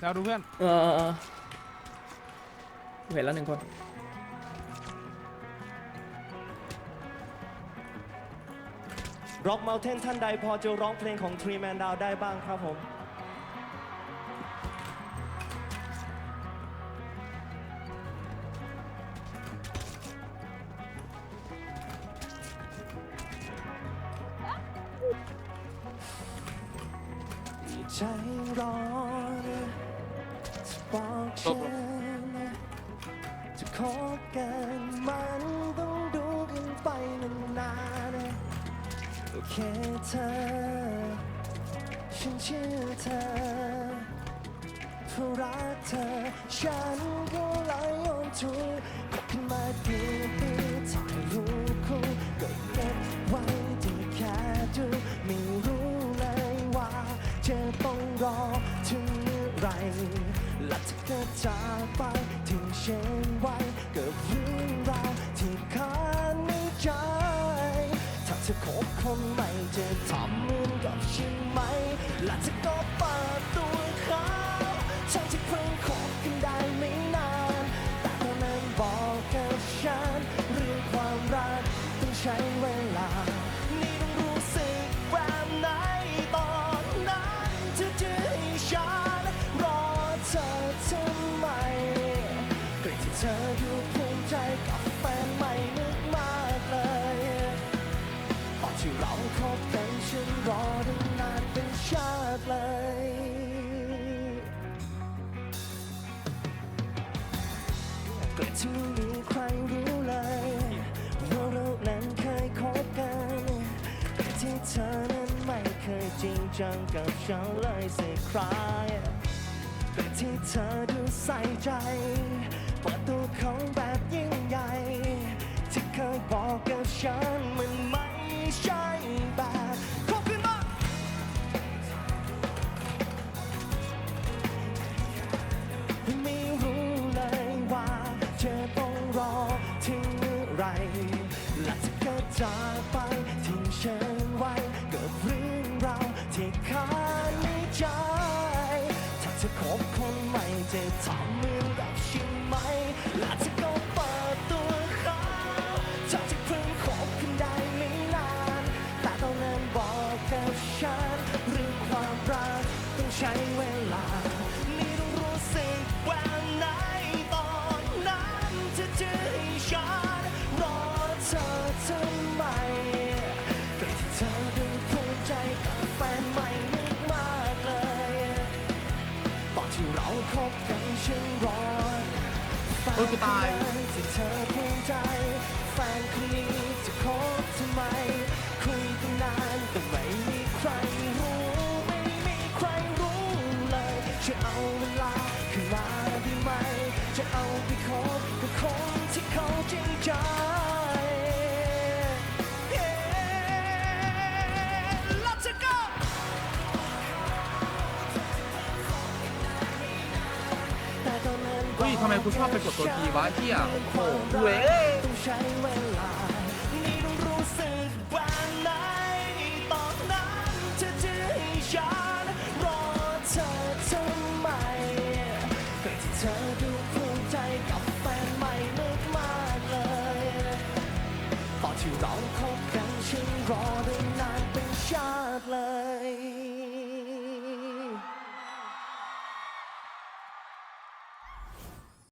แซวดูเพื่อนเออเออเออเห็นแล้วหนึ่งคนร็อกเมลเทนท่านใดพอจะร้องเพลงของทรีแมนดาวได้บ้างครับผม ใจร้อน บอกฉันจะขอกันมันต้องดูกันไปนานๆโอเคเธอ ฉันเชื่อเธอเพราะรักเธอ ฉันก็เลยยอมทุกคบกันมากี่ปีถ่ารู้ และถ้าเกิดจากไปทิ้งฉันไว้กับเรื่องราวที่ค้างในใจ ถ้าเธอคบคนใหม่จะทำเหมือนกับฉันไหมและเธอก็เปิดตัวเขาฉันที่เพิ่ง เกรดที่เธอดูภูมิใจกับแฟนใหม่นึกมากเลยตอนที่เราคบกันฉันรอตั้งนานเป็นชาติเลยเกิดที่ไม่มีใครรู้เลยว่าเรานั้นเคยคบกันแต่ที่เธอนั้นไม่เคยจริงจังกับฉันเลยสักครั้งแต่ที่เธอดูใส่ใจ ฉันมันไม่ใช่แบบคบกันมาไม่รู้เลยว่าจะต้องรอถึงเมื่อไหรและจะเกิดจากไปทิ้งฉันไว้กับเรื่องราวที่ค้างในใจ ถ้าเธอคบคนใหม่จะทำเหมือนกับฉันไหมและเธอ ฉันเรื่องความรักต้องใช้เวลานี่ต้องรู้สึกแบบไหนตอนนั้นเธอจะให้ฉันรอเธอทำไมแต่ที่เธอดูภูมิใจกับแฟนใหม่นึกมากเลยตอนที่เราคบกันฉันรอแฟนคนนั้นที่เธอภูมิใจแฟนคนนี้จะคบทำไม คนที่เขาจริงใจ Let's go แต่ตอนนั้นเฮ้ยทำไมกูชอบไปกดตัวทีวะเหี้ยโอ้โหเว้ย รอได้นานเป็นชาติเลย